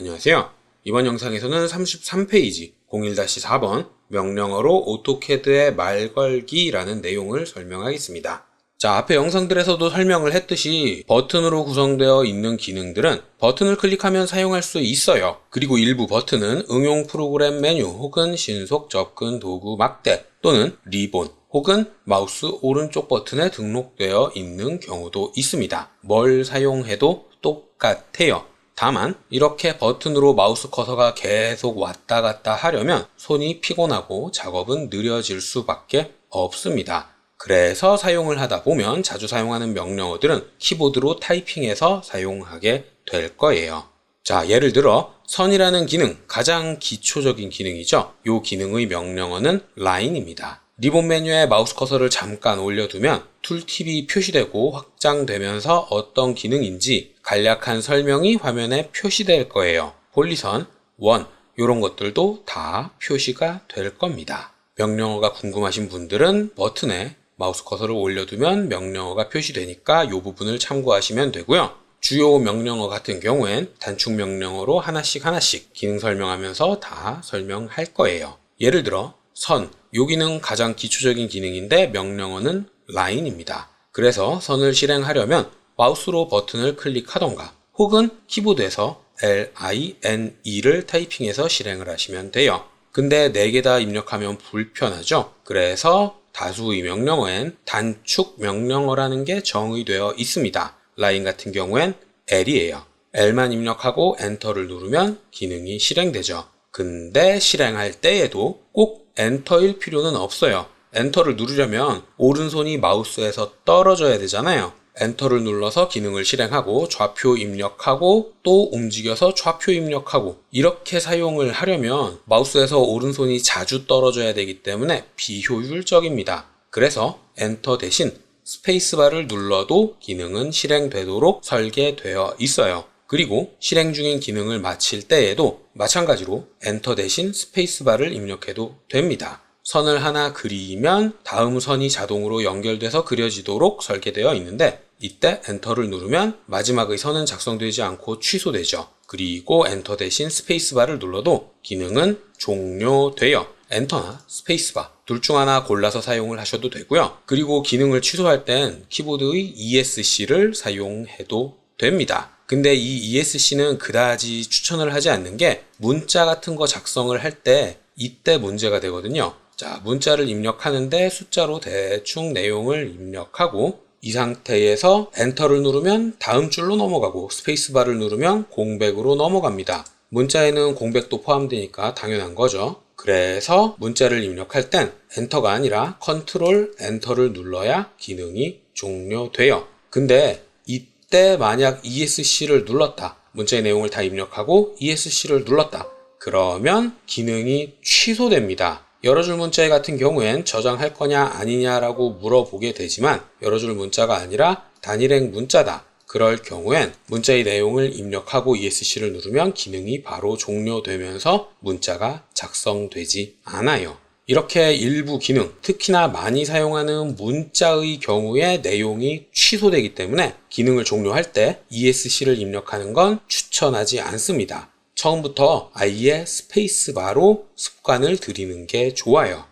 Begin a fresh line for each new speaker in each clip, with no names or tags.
안녕하세요. 이번 영상에서는 33페이지 01-4번 명령어로 오토캐드의 말걸기라는 내용을 설명하겠습니다. 자, 앞에 영상들에서도 설명을 했듯이 버튼으로 구성되어 있는 기능들은 버튼을 클릭하면 사용할 수 있어요. 그리고 일부 버튼은 응용 프로그램 메뉴 혹은 신속 접근 도구 막대 또는 리본 혹은 마우스 오른쪽 버튼에 등록되어 있는 경우도 있습니다. 뭘 사용해도 똑같아요. 다만 이렇게 버튼으로 마우스 커서가 계속 왔다 갔다 하려면 손이 피곤하고 작업은 느려질 수밖에 없습니다. 그래서 사용을 하다 보면 자주 사용하는 명령어들은 키보드로 타이핑해서 사용하게 될 거예요. 자, 예를 들어 선이라는 기능, 가장 기초적인 기능이죠. 이 기능의 명령어는 line입니다. 리본 메뉴에 마우스 커서를 잠깐 올려두면 툴팁이 표시되고 확장되면서 어떤 기능인지 간략한 설명이 화면에 표시될 거예요. 폴리선, 원, 이런 것들도 다 표시가 될 겁니다. 명령어가 궁금하신 분들은 버튼에 마우스 커서를 올려두면 명령어가 표시되니까 이 부분을 참고하시면 되고요. 주요 명령어 같은 경우엔 단축 명령어로 하나씩 하나씩 기능 설명하면서 다 설명할 거예요. 예를 들어 선, 여기는 가장 기초적인 기능인데 명령어는 line입니다. 그래서 선을 실행하려면 마우스로 버튼을 클릭하던가 혹은 키보드에서 L-I-N-E를 타이핑해서 실행을 하시면 돼요. 근데 4개 다 입력하면 불편하죠? 그래서 다수의 명령어엔 단축 명령어라는 게 정의되어 있습니다. 라인 같은 경우엔 L이에요. L만 입력하고 엔터를 누르면 기능이 실행되죠. 근데 실행할 때에도 꼭 엔터일 필요는 없어요. 엔터를 누르려면 오른손이 마우스에서 떨어져야 되잖아요. 엔터를 눌러서 기능을 실행하고 좌표 입력하고 또 움직여서 좌표 입력하고 이렇게 사용을 하려면 마우스에서 오른손이 자주 떨어져야 되기 때문에 비효율적입니다. 그래서 엔터 대신 스페이스바를 눌러도 기능은 실행되도록 설계되어 있어요. 그리고 실행 중인 기능을 마칠 때에도 마찬가지로 엔터 대신 스페이스바를 입력해도 됩니다. 선을 하나 그리면 다음 선이 자동으로 연결돼서 그려지도록 설계되어 있는데 이때 엔터를 누르면 마지막의 선은 작성되지 않고 취소되죠. 그리고 엔터 대신 스페이스바를 눌러도 기능은 종료돼요. 엔터나 스페이스바 둘 중 하나 골라서 사용을 하셔도 되고요. 그리고 기능을 취소할 땐 키보드의 ESC를 사용해도 됩니다. 근데 이 ESC는 그다지 추천을 하지 않는 게 문자 같은 거 작성을 할 때 이때 문제가 되거든요. 자, 문자를 입력하는데 숫자로 대충 내용을 입력하고 이 상태에서 엔터를 누르면 다음 줄로 넘어가고 스페이스바를 누르면 공백으로 넘어갑니다. 문자에는 공백도 포함되니까 당연한 거죠. 그래서 문자를 입력할 땐 엔터가 아니라 컨트롤 엔터를 눌러야 기능이 종료돼요. 근데 이때 만약 ESC를 눌렀다. 문자의 내용을 다 입력하고 ESC를 눌렀다. 그러면 기능이 취소됩니다. 여러 줄 문자 같은 경우엔 저장할 거냐 아니냐라고 물어보게 되지만 여러 줄 문자가 아니라 단일행 문자다. 그럴 경우엔 문자의 내용을 입력하고 ESC를 누르면 기능이 바로 종료되면서 문자가 작성되지 않아요. 이렇게 일부 기능, 특히나 많이 사용하는 문자의 경우에 내용이 취소되기 때문에 기능을 종료할 때 ESC를 입력하는 건 추천하지 않습니다. 처음부터 아예 스페이스바로 습관을 들이는 게 좋아요.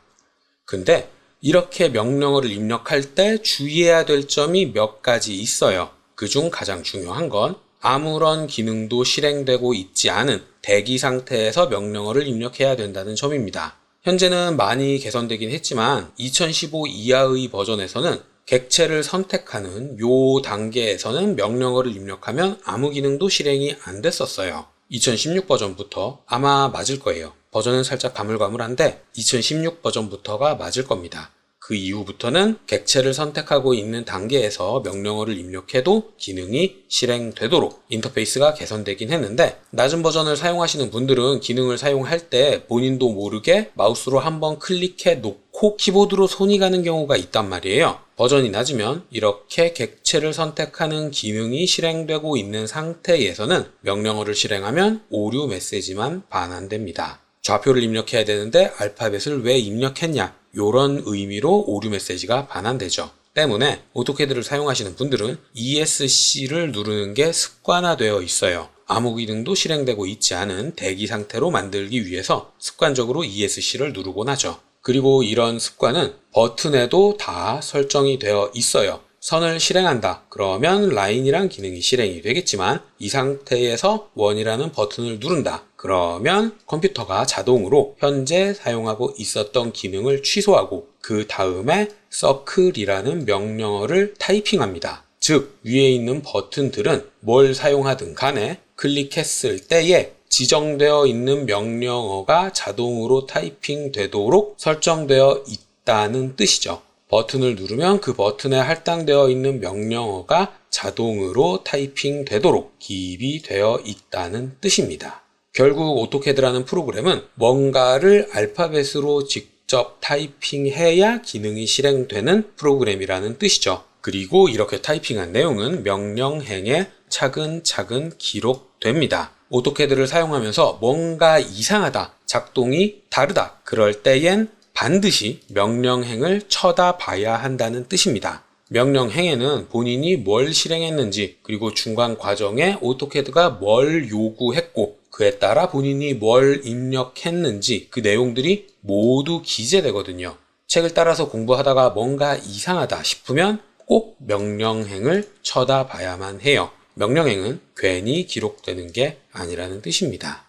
근데 이렇게 명령어를 입력할 때 주의해야 될 점이 몇 가지 있어요. 그중 가장 중요한 건 아무런 기능도 실행되고 있지 않은 대기 상태에서 명령어를 입력해야 된다는 점입니다. 현재는 많이 개선되긴 했지만 2015 이하의 버전에서는 객체를 선택하는 요 단계에서는 명령어를 입력하면 아무 기능도 실행이 안 됐었어요. 2016 버전부터 아마 맞을 거예요. 버전은 살짝 가물가물한데 2016 버전부터가 맞을 겁니다. 그 이후부터는 객체를 선택하고 있는 단계에서 명령어를 입력해도 기능이 실행되도록 인터페이스가 개선되긴 했는데 낮은 버전을 사용하시는 분들은 기능을 사용할 때 본인도 모르게 마우스로 한번 클릭해 놓고 키보드로 손이 가는 경우가 있단 말이에요. 버전이 낮으면 이렇게 객체를 선택하는 기능이 실행되고 있는 상태에서는 명령어를 실행하면 오류 메시지만 반환됩니다. 좌표를 입력해야 되는데 알파벳을 왜 입력했냐 이런 의미로 오류 메시지가 반환되죠. 때문에 오토캐드를 사용하시는 분들은 ESC를 누르는 게 습관화되어 있어요. 아무 기능도 실행되고 있지 않은 대기 상태로 만들기 위해서 습관적으로 ESC를 누르곤 하죠. 그리고 이런 습관은 버튼에도 다 설정이 되어 있어요. 선을 실행한다. 그러면 라인이란 기능이 실행이 되겠지만 이 상태에서 원이라는 버튼을 누른다. 그러면 컴퓨터가 자동으로 현재 사용하고 있었던 기능을 취소하고 그 다음에 circle이라는 명령어를 타이핑합니다. 즉 위에 있는 버튼들은 뭘 사용하든 간에 클릭했을 때에 지정되어 있는 명령어가 자동으로 타이핑 되도록 설정되어 있다는 뜻이죠. 버튼을 누르면 그 버튼에 할당되어 있는 명령어가 자동으로 타이핑 되도록 기입이 되어 있다는 뜻입니다. 결국 오토캐드라는 프로그램은 뭔가를 알파벳으로 직접 타이핑해야 기능이 실행되는 프로그램이라는 뜻이죠. 그리고 이렇게 타이핑한 내용은 명령행에 차근차근 기록됩니다. 오토캐드를 사용하면서 뭔가 이상하다, 작동이 다르다, 그럴 때엔 반드시 명령행을 쳐다봐야 한다는 뜻입니다. 명령행에는 본인이 뭘 실행했는지, 그리고 중간 과정에 오토캐드가 뭘 요구했고, 그에 따라 본인이 뭘 입력했는지 그 내용들이 모두 기재되거든요. 책을 따라서 공부하다가 뭔가 이상하다 싶으면 꼭 명령행을 쳐다봐야만 해요. 명령행은 괜히 기록되는 게 아니라는 뜻입니다.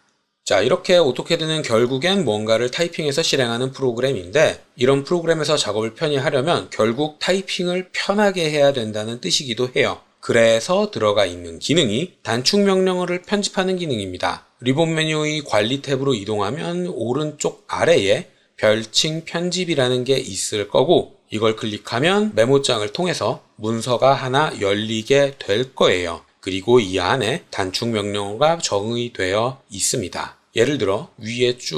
자, 이렇게 오토캐드는 결국엔 뭔가를 타이핑해서 실행하는 프로그램인데 이런 프로그램에서 작업을 편히 하려면 결국 타이핑을 편하게 해야 된다는 뜻이기도 해요. 그래서 들어가 있는 기능이 단축 명령어를 편집하는 기능입니다. 리본 메뉴의 관리 탭으로 이동하면 오른쪽 아래에 별칭 편집이라는 게 있을 거고 이걸 클릭하면 메모장을 통해서 문서가 하나 열리게 될 거예요. 그리고 이 안에 단축 명령어가 정의되어 있습니다. 예를 들어 위에 쭉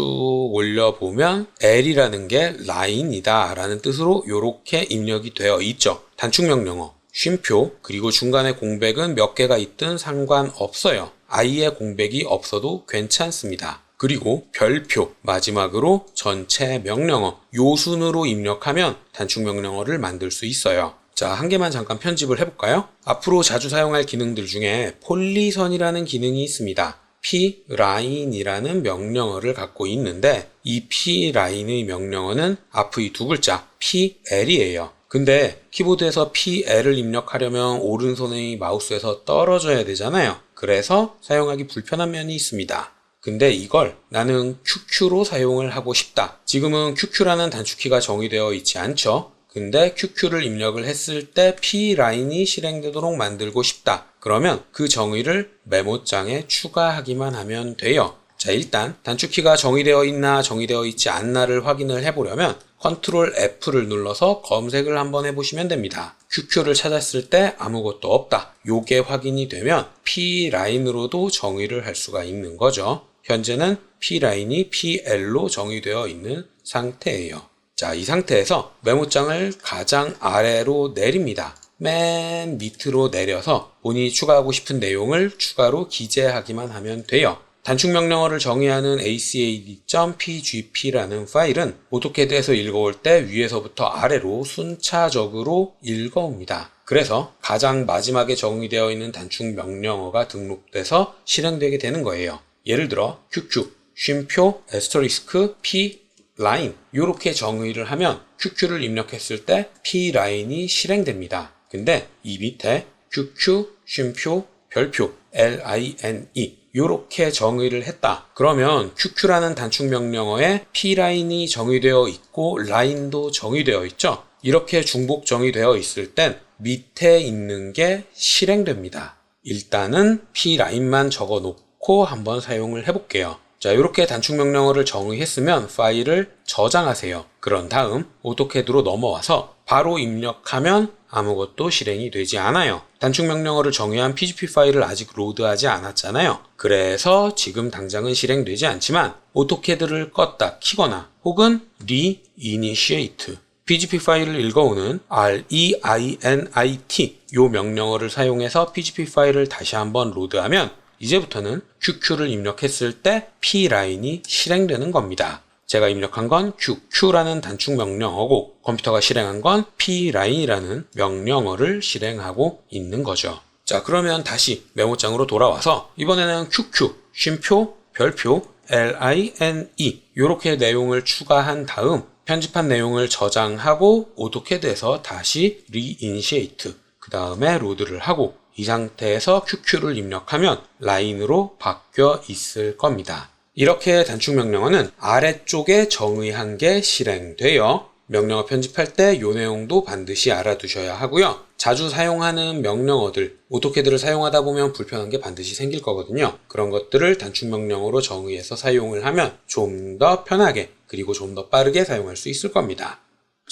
올려보면 L이라는 게 라인이다 라는 뜻으로 이렇게 입력이 되어 있죠. 단축 명령어, 쉼표, 그리고 중간에 공백은 몇 개가 있든 상관없어요. 아예 공백이 없어도 괜찮습니다. 그리고 별표, 마지막으로 전체 명령어, 요 순으로 입력하면 단축 명령어를 만들 수 있어요. 자, 한 개만 잠깐 편집을 해볼까요? 앞으로 자주 사용할 기능들 중에 폴리선이라는 기능이 있습니다. P 라인이라는 명령어를 갖고 있는데 이 p 라인의 명령어는 앞의 두 글자 pl이에요. 근데 키보드에서 pl을 입력하려면 오른손의 마우스에서 떨어져야 되잖아요. 그래서 사용하기 불편한 면이 있습니다. 근데 이걸 나는 QQ로 사용을 하고 싶다. 지금은 QQ라는 단축키가 정의되어 있지 않죠? 근데 QQ를 입력을 했을 때 P 라인이 실행되도록 만들고 싶다. 그러면 그 정의를 메모장에 추가하기만 하면 돼요. 자, 일단 단축키가 정의되어 있나 정의되어 있지 않나를 확인을 해보려면 컨트롤 F를 눌러서 검색을 한번 해보시면 됩니다. QQ를 찾았을 때 아무것도 없다. 요게 확인이 되면 P 라인으로도 정의를 할 수가 있는 거죠. 현재는 P 라인이 PL로 정의되어 있는 상태예요. 자, 이 상태에서 메모장을 가장 아래로 내립니다. 맨 밑으로 내려서 본인이 추가하고 싶은 내용을 추가로 기재하기만 하면 돼요. 단축 명령어를 정의하는 acad.pgp라는 파일은 오토캐드에서 읽어올 때 위에서부터 아래로 순차적으로 읽어옵니다. 그래서 가장 마지막에 정의되어 있는 단축 명령어가 등록돼서 실행되게 되는 거예요. 예를 들어 QQ, 쉼표, 에스터리스크, P, 라인 이렇게 정의를 하면 QQ를 입력했을 때 P 라인이 실행됩니다. 근데 이 밑에 QQ, 쉼표, 별표, LINE 이렇게 정의를 했다. 그러면 QQ라는 단축 명령어에 P 라인이 정의되어 있고 라인도 정의되어 있죠. 이렇게 중복 정의되어 있을 땐 밑에 있는 게 실행됩니다. 일단은 P 라인만 적어 놓고 한번 사용을 해볼게요. 자, 이렇게 단축 명령어를 정의했으면 파일을 저장하세요. 그런 다음 오토캐드로 넘어와서 바로 입력하면 아무것도 실행이 되지 않아요. 단축 명령어를 정의한 PGP 파일을 아직 로드하지 않았잖아요. 그래서 지금 당장은 실행되지 않지만 오토캐드를 껐다 키거나 혹은 reinitiate PGP 파일을 읽어오는 reinit 요 명령어를 사용해서 PGP 파일을 다시 한번 로드하면 이제부터는 QQ를 입력했을 때 P 라인이 실행되는 겁니다. 제가 입력한 건 QQ라는 단축 명령어고 컴퓨터가 실행한 건 P 라인이라는 명령어를 실행하고 있는 거죠. 자, 그러면 다시 메모장으로 돌아와서 이번에는 QQ, 쉼표, 별표, LINE 이렇게 내용을 추가한 다음 편집한 내용을 저장하고 오토캐드에서 다시 리인시에이트 그 다음에 로드를 하고 이 상태에서 QQ를 입력하면 라인으로 바뀌어 있을 겁니다. 이렇게 단축 명령어는 아래쪽에 정의한 게 실행되어 명령어 편집할 때이 내용도 반드시 알아두셔야 하고요. 자주 사용하는 명령어들, 오토캐드를 사용하다 보면 불편한 게 반드시 생길 거거든요. 그런 것들을 단축 명령어로 정의해서 사용을 하면 좀 더 편하게 그리고 좀 더 빠르게 사용할 수 있을 겁니다.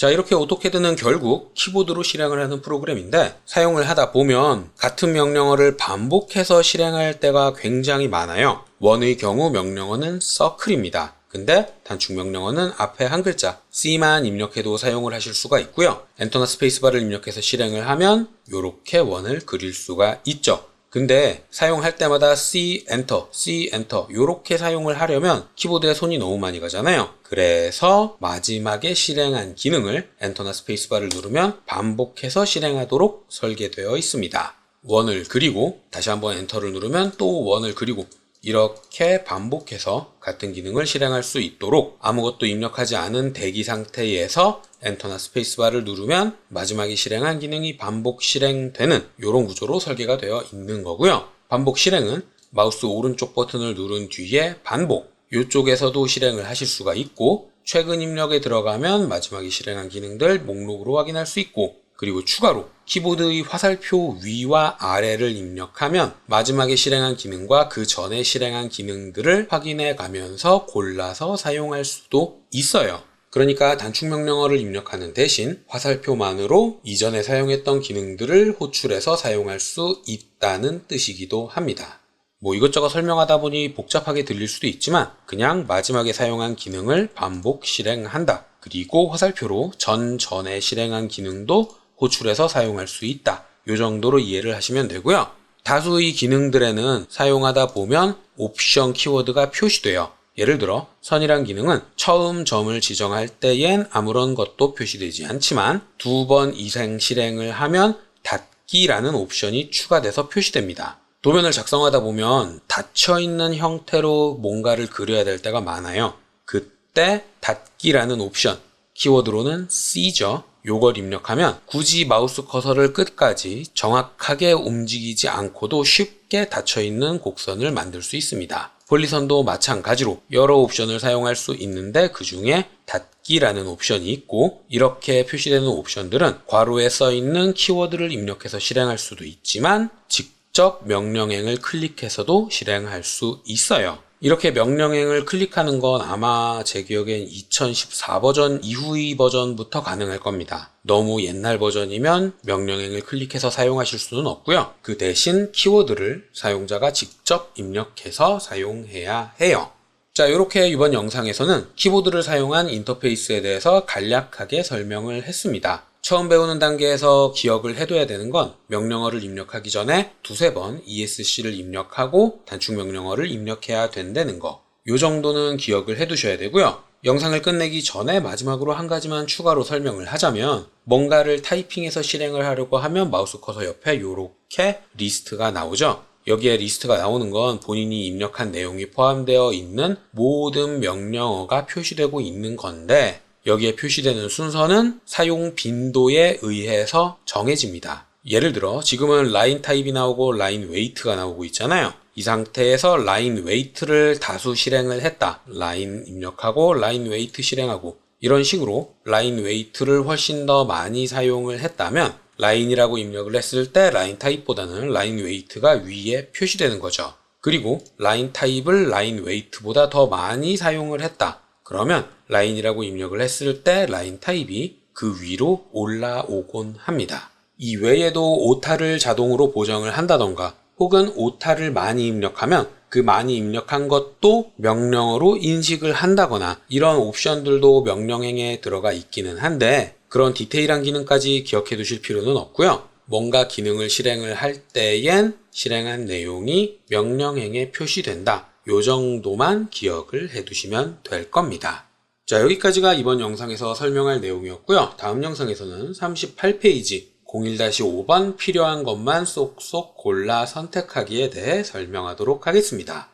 자, 이렇게 오토캐드는 결국 키보드로 실행을 하는 프로그램인데 사용을 하다 보면 같은 명령어를 반복해서 실행할 때가 굉장히 많아요. 원의 경우 명령어는 서클입니다. 근데 단축 명령어는 앞에 한 글자 C만 입력해도 사용을 하실 수가 있고요. 엔터나 스페이스바를 입력해서 실행을 하면 이렇게 원을 그릴 수가 있죠. 근데 사용할 때마다 C 엔터, C 엔터 이렇게 사용을 하려면 키보드에 손이 너무 많이 가잖아요. 그래서 마지막에 실행한 기능을 엔터나 스페이스바를 누르면 반복해서 실행하도록 설계되어 있습니다. 원을 그리고 다시 한번 엔터를 누르면 또 원을 그리고 이렇게 반복해서 같은 기능을 실행할 수 있도록 아무것도 입력하지 않은 대기 상태에서 엔터나 스페이스바를 누르면 마지막에 실행한 기능이 반복 실행되는 이런 구조로 설계가 되어 있는 거고요. 반복 실행은 마우스 오른쪽 버튼을 누른 뒤에 반복 이쪽에서도 실행을 하실 수가 있고 최근 입력에 들어가면 마지막에 실행한 기능들 목록으로 확인할 수 있고 그리고 추가로 키보드의 화살표 위와 아래를 입력하면 마지막에 실행한 기능과 그 전에 실행한 기능들을 확인해 가면서 골라서 사용할 수도 있어요. 그러니까 단축 명령어를 입력하는 대신 화살표만으로 이전에 사용했던 기능들을 호출해서 사용할 수 있다는 뜻이기도 합니다. 뭐 이것저것 설명하다 보니 복잡하게 들릴 수도 있지만 그냥 마지막에 사용한 기능을 반복 실행한다. 그리고 화살표로 전 전에 실행한 기능도 호출해서 사용할 수 있다. 이 정도로 이해를 하시면 되고요. 다수의 기능들에는 사용하다 보면 옵션 키워드가 표시돼요. 예를 들어 선이란 기능은 처음 점을 지정할 때엔 아무런 것도 표시되지 않지만 두 번 이상 실행을 하면 닫기라는 옵션이 추가돼서 표시됩니다. 도면을 작성하다 보면 닫혀 있는 형태로 뭔가를 그려야 될 때가 많아요. 그때 닫기라는 옵션 키워드로는 C죠. 요걸 입력하면 굳이 마우스 커서를 끝까지 정확하게 움직이지 않고도 쉽게 닫혀있는 곡선을 만들 수 있습니다. 폴리선도 마찬가지로 여러 옵션을 사용할 수 있는데 그 중에 닫기라는 옵션이 있고 이렇게 표시되는 옵션들은 괄호에 써 있는 키워드를 입력해서 실행할 수도 있지만 직접 명령행을 클릭해서도 실행할 수 있어요. 이렇게 명령행을 클릭하는 건 아마 제 기억엔 2014 버전 이후의 버전부터 가능할 겁니다. 너무 옛날 버전이면 명령행을 클릭해서 사용하실 수는 없고요. 그 대신 키워드를 사용자가 직접 입력해서 사용해야 해요. 자, 이렇게 이번 영상에서는 키보드를 사용한 인터페이스에 대해서 간략하게 설명을 했습니다. 처음 배우는 단계에서 기억을 해둬야 되는 건 명령어를 입력하기 전에 두세 번 ESC를 입력하고 단축 명령어를 입력해야 된다는 거. 요 정도는 기억을 해두셔야 되고요. 영상을 끝내기 전에 마지막으로 한 가지만 추가로 설명을 하자면 뭔가를 타이핑해서 실행을 하려고 하면 마우스 커서 옆에 이렇게 리스트가 나오죠. 여기에 리스트가 나오는 건 본인이 입력한 내용이 포함되어 있는 모든 명령어가 표시되고 있는 건데 여기에 표시되는 순서는 사용 빈도에 의해서 정해집니다. 예를 들어 지금은 라인 타입이 나오고 라인 웨이트가 나오고 있잖아요. 이 상태에서 라인 웨이트를 다수 실행을 했다. 라인 입력하고 라인 웨이트 실행하고 이런 식으로 라인 웨이트를 훨씬 더 많이 사용을 했다면 라인이라고 입력을 했을 때 라인 타입보다는 라인 웨이트가 위에 표시되는 거죠. 그리고 라인 타입을 라인 웨이트보다 더 많이 사용을 했다. 그러면 라인이라고 입력을 했을 때 라인 타입이 그 위로 올라오곤 합니다. 이 외에도 오타를 자동으로 보정을 한다던가 혹은 오타를 많이 입력하면 그 많이 입력한 것도 명령어로 인식을 한다거나 이런 옵션들도 명령행에 들어가 있기는 한데 그런 디테일한 기능까지 기억해 두실 필요는 없고요. 뭔가 기능을 실행을 할 때엔 실행한 내용이 명령행에 표시된다. 요 정도만 기억을 해 두시면 될 겁니다. 자 여기까지가 이번 영상에서 설명할 내용이었고요. 다음 영상에서는 38페이지 01-5번 필요한 것만 쏙쏙 골라 선택하기에 대해 설명하도록 하겠습니다.